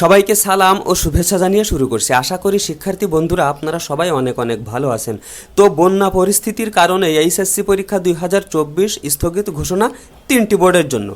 সবাইকে সালাম ও শুভেচ্ছা জানিয়ে শুরু করছি। আশা করি শিক্ষার্থী বন্ধুরা, আপনারা সবাই অনেক অনেক ভালো আছেন। তো বন্যা পরিস্থিতির কারণে এইচএসসি পরীক্ষা দুই হাজার চব্বিশ স্থগিত ঘোষণা তিনটি বোর্ডের জন্য।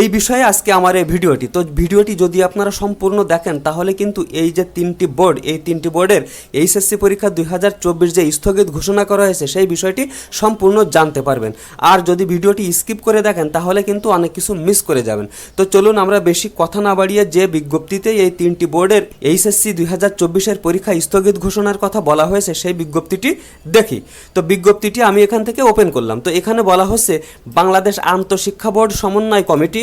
এই বিষয়ে আজকে আমার এই ভিডিওটি। তো ভিডিওটি যদি আপনারা সম্পূর্ণ দেখেন, তাহলে কিন্তু এই যে তিনটি বোর্ড, এই তিনটি বোর্ডের এইচএসসি পরীক্ষা দুই হাজার চব্বিশ যে স্থগিত ঘোষণা করা হয়েছে, সেই বিষয়টি সম্পূর্ণ জানতে পারবেন। আর যদি ভিডিওটি স্কিপ করে দেখেন, তাহলে কিন্তু অনেক কিছু মিস করে যাবেন। তো চলুন আমরা বেশি কথা না বাড়িয়ে যে বিজ্ঞপ্তিতে এই তিনটি বোর্ডের এইচএসসি দুই হাজার চব্বিশের পরীক্ষা স্থগিত ঘোষণার কথা বলা হয়েছে, সেই বিজ্ঞপ্তিটি দেখি। তো বিজ্ঞপ্তিটি আমি এখান থেকে ওপেন করলাম। তো এখানে বলা হচ্ছে, বাংলাদেশ আন্তঃশিক্ষা বোর্ড সমন্বয় কমিটি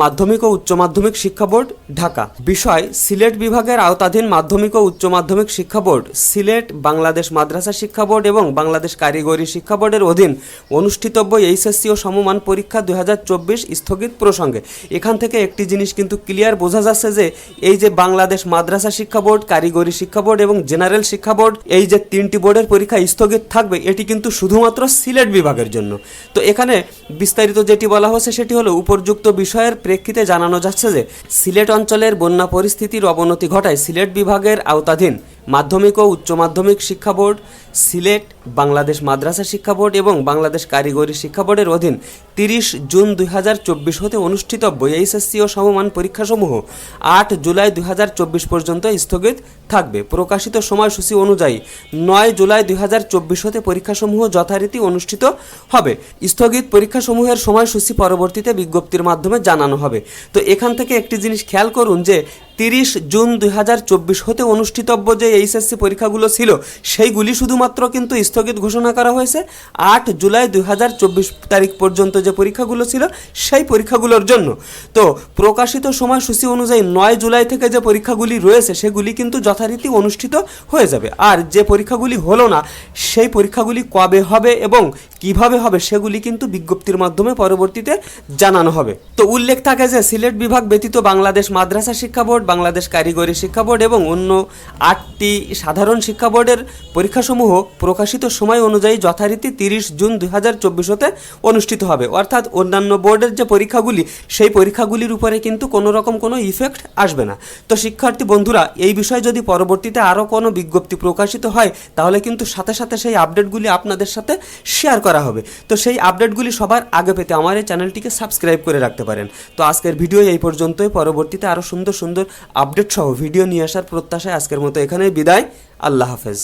মাধ্যমিক ও উচ্চ মাধ্যমিক শিক্ষা বোর্ড, ঢাকা। বিষয়, সিলেট বিভাগের আওতাধীন মাধ্যমিক ও উচ্চ মাধ্যমিক শিক্ষা বোর্ড, সিলেট বাংলাদেশ মাদ্রাসা শিক্ষা বোর্ড এবং বাংলাদেশ কারিগরি শিক্ষা বোর্ডের অধীন অনুষ্ঠিতব্য এইচএসসি ও সমমান পরীক্ষা দু হাজার চব্বিশ স্থগিত প্রসঙ্গে। এখান থেকে একটি জিনিস কিন্তু ক্লিয়ার বোঝা যাচ্ছে যে, এই যে বাংলাদেশ মাদ্রাসা শিক্ষা বোর্ড, কারিগরি শিক্ষা বোর্ড এবং জেনারেল শিক্ষা বোর্ড, এই যে তিনটি বোর্ডের পরীক্ষা স্থগিত থাকবে, এটি কিন্তু শুধুমাত্র সিলেট বিভাগের জন্য। তো এখানে বিস্তারিত যেটি বলা হচ্ছে সেটি হলো উপযুক্ত বিষয়ের প্রেক্ষিতে জানানো যাচ্ছে যে সিলেট অঞ্চলের বন্যা পরিস্থিতির অবনতি ঘটায় সিলেট বিভাগের আওতাধীন মাধ্যমিক ও উচ্চ মাধ্যমিক শিক্ষা বোর্ড, সিলেট, বাংলাদেশ মাদ্রাসা শিক্ষা বোর্ড এবং বাংলাদেশ কারিগরি শিক্ষা বোর্ডের অধীন তিরিশ জুন দুই হাজার চব্বিশ হতে অনুষ্ঠিতব্য এইচএসসি ও সমমান পরীক্ষাসমূহ আট জুলাই দুই হাজার চব্বিশ পর্যন্ত স্থগিত থাকবে। প্রকাশিত সময়সূচি অনুযায়ী নয় জুলাই দুই হাজার চব্বিশ হতে পরীক্ষাসমূহ যথারীতি অনুষ্ঠিত হবে। স্থগিত পরীক্ষাসমূহের সময়সূচি পরবর্তীতে বিজ্ঞপ্তির মাধ্যমে জানানো হবে। তো এখান থেকে একটি জিনিস খেয়াল করুন যে তিরিশ জুন দুই হাজার চব্বিশ হতে অনুষ্ঠিতব্য যে এইচএসসি পরীক্ষাগুলো ছিল, সেইগুলি শুধুমাত্র কিন্তু স্থগিত ঘোষণা করা হয়েছে। আট জুলাই দুই হাজার চব্বিশ তারিখ পর্যন্ত যে পরীক্ষাগুলো ছিল, সেই পরীক্ষাগুলোর জন্য। তো প্রকাশিত সময়সূচি অনুযায়ী নয় জুলাই থেকে যে পরীক্ষাগুলি রয়েছে, সেগুলি কিন্তু যথারীতি অনুষ্ঠিত হয়ে যাবে। আর যে পরীক্ষাগুলি হলো না, সেই পরীক্ষাগুলি কবে হবে এবং কীভাবে হবে, সেগুলি কিন্তু বিজ্ঞপ্তির মাধ্যমে পরবর্তীতে জানানো হবে। তো উল্লেখ থাকে যে সিলেট বিভাগ ব্যতীত বাংলাদেশ মাদ্রাসা শিক্ষা বোর্ড বাংলাদেশ কারিগরি শিক্ষা বোর্ড এবং অন্য আটটি সাধারণ শিক্ষা বোর্ডের পরীক্ষাসমূহ প্রকাশিত সময় অনুযায়ী যথারীতি তিরিশ জুন দুই হাজার চব্বিশ হতে অনুষ্ঠিত হবে। অর্থাৎ অন্যান্য বোর্ডের যে পরীক্ষাগুলি, সেই পরীক্ষাগুলির উপরে কিন্তু কোনো রকম কোনো ইফেক্ট আসবে না। তো শিক্ষার্থী বন্ধুরা, এই বিষয়ে যদি পরবর্তীতে আরও কোনো বিজ্ঞপ্তি প্রকাশিত হয়, তাহলে কিন্তু সাথে সাথে সেই আপডেটগুলি আপনাদের সাথে শেয়ার করা হবে। তো সেই আপডেটগুলি সবার আগে পেতে আমার এই চ্যানেলটিকে সাবস্ক্রাইব করে রাখতে পারেন। তো আজকের ভিডিও এই পর্যন্তই। পরবর্তীতে আরও সুন্দর সুন্দর আপডেট সহ ভিডিও নিয়ে আসার প্রত্যাশায় আজকের মতো এখানেই বিদায়। আল্লাহ হাফেজ।